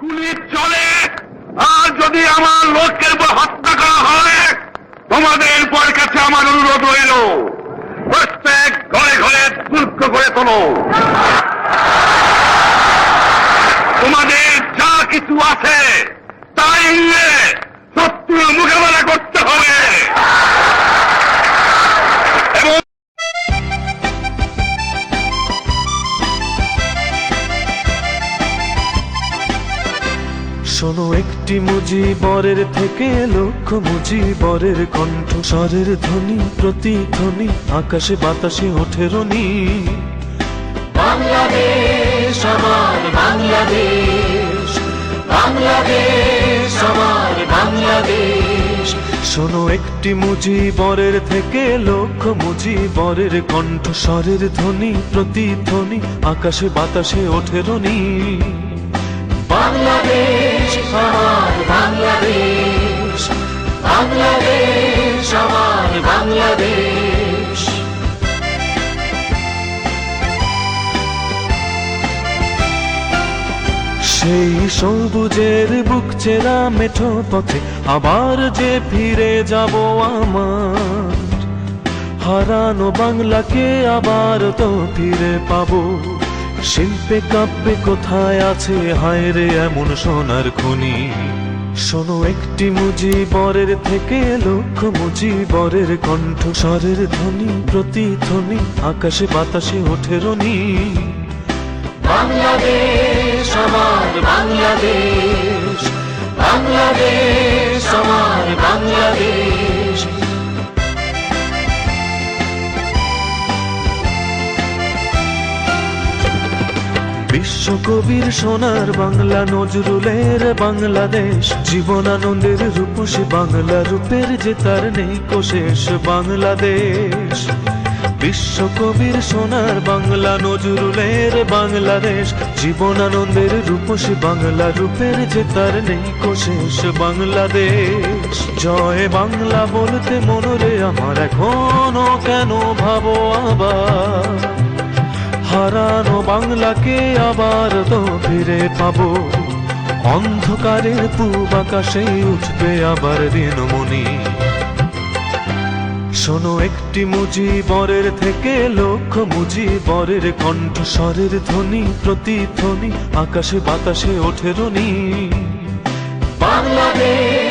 গুলি চলে, আর যদি আমার লোককে হত্যা করা হয়, তোমাদের পর কাছে আমার অনুরোধ রইল। প্রত্যেক ঘরে ঘরে দুর্গ করে তোলো। শোনো একটি মুজিবরের থেকে লক্ষ মুজিবরের কণ্ঠ। স্বরের ধ্বনি প্রতিধ্বনি আকাশে বাতাসে ওঠে রনি। বাংলাদেশ আমার বাংলাদেশ বাংলাদেশ আমার বাংলাদেশ। শোনো একটি মুজিবরের থেকে লক্ষ মুজিবরের কণ্ঠ। স্বরের ধ্বনি প্রতিধ্বনি আকাশে বাতাসে ওঠে রনি। বাংলাদেশ আমার বাংলাদেশ। বাংলাদেশ আমার বাংলাদেশ। সেই সবুজের বুক চেরা মেঠো পথে আবার যে ফিরে যাব আমার। হারানো বাংলাকে আবার তো ফিরে পাবো। শিল্পে কাব্যে কোথায় আছে? হায় রে, এমন সোনার খনি। শোনো একটি মুজিবরের থেকে লক্ষ মুজিবরের কণ্ঠ, স্বরের ধ্বনি, প্রতিধ্বনি, আকাশে বাতাসে ওঠে রনি। বাংলাদেশ, আমার বাংলাদেশ বাংলাদেশ। বিশ্বকবির সোনার বাংলা নজরুলের বাংলাদেশ। জীবনানন্দের রূপসী বাংলা রূপের যে তার নেই কোশেষ বাংলাদেশ। বিশ্বকবির সোনার বাংলা নজরুলের বাংলাদেশ। জীবনানন্দের রূপসী বাংলা রূপের যে তার নেই কোশেষ বাংলাদেশ। জয় বাংলা বলতে মনরে আমার এখনও কেন ভাবো আবার? বাংলাকে আবার তো ফিরে পাবো। অন্ধকারে পূব আকাশে উঠবে আবার দিনমণি। শোনো একটি মুজিবরের থেকে লক্ষ মুজিবরের কণ্ঠ, স্বরের ধ্বনি, প্রতিধ্বনি, আকাশে বাতাসে ওঠে রনি বাংলাদেশ!